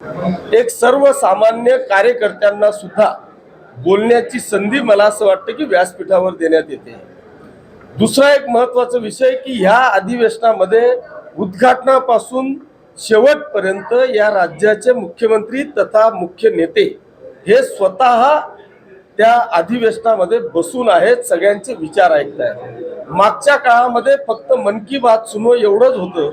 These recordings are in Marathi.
एक सर्वसामान्य कार्यकर्त्यांना सुद्धा बोलण्याची संधी मला असं वाटतं की व्यासपीठावर देण्यात येते. दुसरा एक महत्त्वाचा विषय की ह्या अधिवेशनामध्ये उद्घाटनापासून शेवटपर्यंत या राज्याचे मुख्यमंत्री तथा मुख्य नेते हे स्वतः त्या अधिवेशनामध्ये बसून आहेत सगळ्यांचे विचार ऐकत आहेत मागच्या काळामध्ये फक्त मन की बात सुनो एवढंच होतं.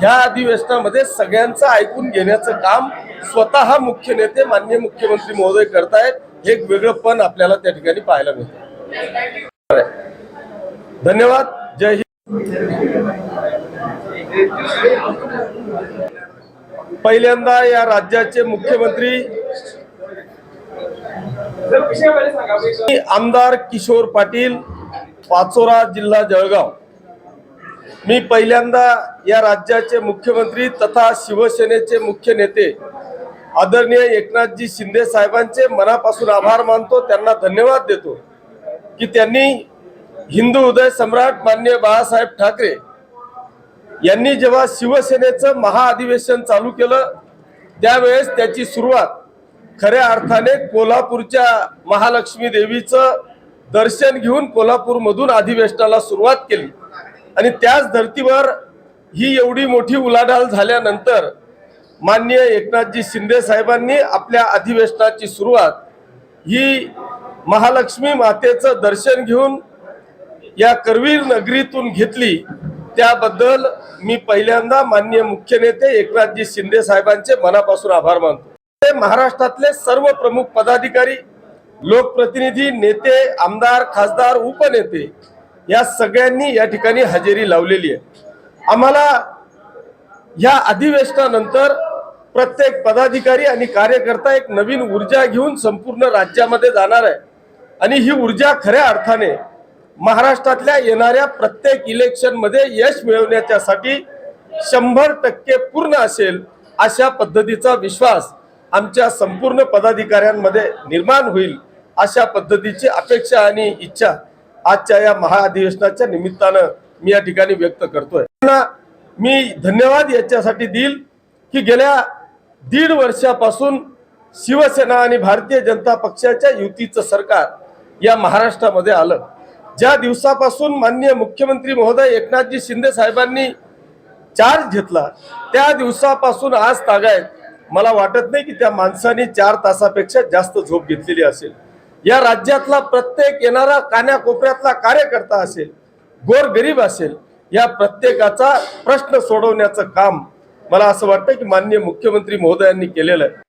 ह्या अधिवेशनामध्ये सगळ्यांचं ऐकून घेण्याचं काम स्वतः मुख्य नेते माननीय मुख्यमंत्री महोदय करतायत. हे एक वेगळं पण आपल्याला त्या ठिकाणी पाहायला मिळतं. धन्यवाद. जय हिंद. पहिल्यांदा या राज्याचे मुख्यमंत्री आमदार किशोर पाटील पाचोरा जिल्हा जळगाव. मी पहिल्यांदा या राज्याचे मुख्यमंत्री तथा शिवसेनेचे मुख्य नेते आदरणीय एकनाथजी शिंदे साहेबांचे मनापासून आभार मानतो त्यांना धन्यवाद देतो की त्यांनी हिंदू उदय सम्राट मान्य बाळासाहेब ठाकरे यांनी जेव्हा शिवसेनेचं महाअधिवेशन चालू केलं त्यावेळेस त्याची सुरुवात खऱ्या अर्थाने कोल्हापूरच्या महालक्ष्मी देवीचं दर्शन घेऊन कोल्हापूरमधून अधिवेशनाला सुरुवात केली. आणि त्याच धर्तीवर ही एवढी मोठी उलाढाल झाल्यानंतर माननीय एकनाथजी शिंदे साहेबांनी आपल्या अधिवेशनाची सुरुवात ही महालक्ष्मी मातेचं दर्शन घेऊन या करवीर नगरीतून घेतली. त्याबद्दल मी पहिल्यांदा माननीय मुख्य नेते एकनाथजी शिंदे साहेबांचे मनापासून आभार मानतो. ते महाराष्ट्रातले सर्व प्रमुख पदाधिकारी लोकप्रतिनिधी नेते आमदार खासदार उपनेते या सगळ्यांनी या ठिकाणी हजेरी लावलेली आहे. आम्हाला या अधिवेशनानंतर प्रत्येक पदाधिकारी आणि कार्यकर्ता एक नवीन ऊर्जा घेऊन संपूर्ण राज्यामध्ये जाणार आहे. आणि ही ऊर्जा खऱ्या अर्थाने महाराष्ट्रातल्या येणाऱ्या प्रत्येक इलेक्शनमध्ये यश मिळवण्याच्यासाठी शंभर टक्के पूर्ण असेल अशा पद्धतीचा विश्वास आमच्या संपूर्ण पदाधिकाऱ्यांमध्ये निर्माण होईल अशा पद्धतीची अपेक्षा आणि इच्छा आजच्या या महाअधिवेशनाच्या निमित्तानं मी या ठिकाणी व्यक्त करतोय. त्यांना मी धन्यवाद याच्यासाठी देईल की गेल्या दीड वर्षापासून शिवसेना आणि भारतीय जनता पक्षाच्या युतीचं सरकार या महाराष्ट्रामध्ये आलं. ज्या दिवसापासून माननीय मुख्यमंत्री महोदय एकनाथजी शिंदे साहेबांनी चार्ज घेतला त्या दिवसापासून आज तागायत. मला वाटत नाही की त्या माणसाने चार तासापेक्षा जास्त झोप घेतलेली असेल. या राज्यातला प्रत्येक येणारा कान्याकोपऱ्यातला कार्यकर्ता असेल गोर गरीब असेल या प्रत्येकाचा प्रश्न सोडवण्याचं काम मला असं वाटतं की माननीय मुख्यमंत्री महोदयांनी केलेलं आहे.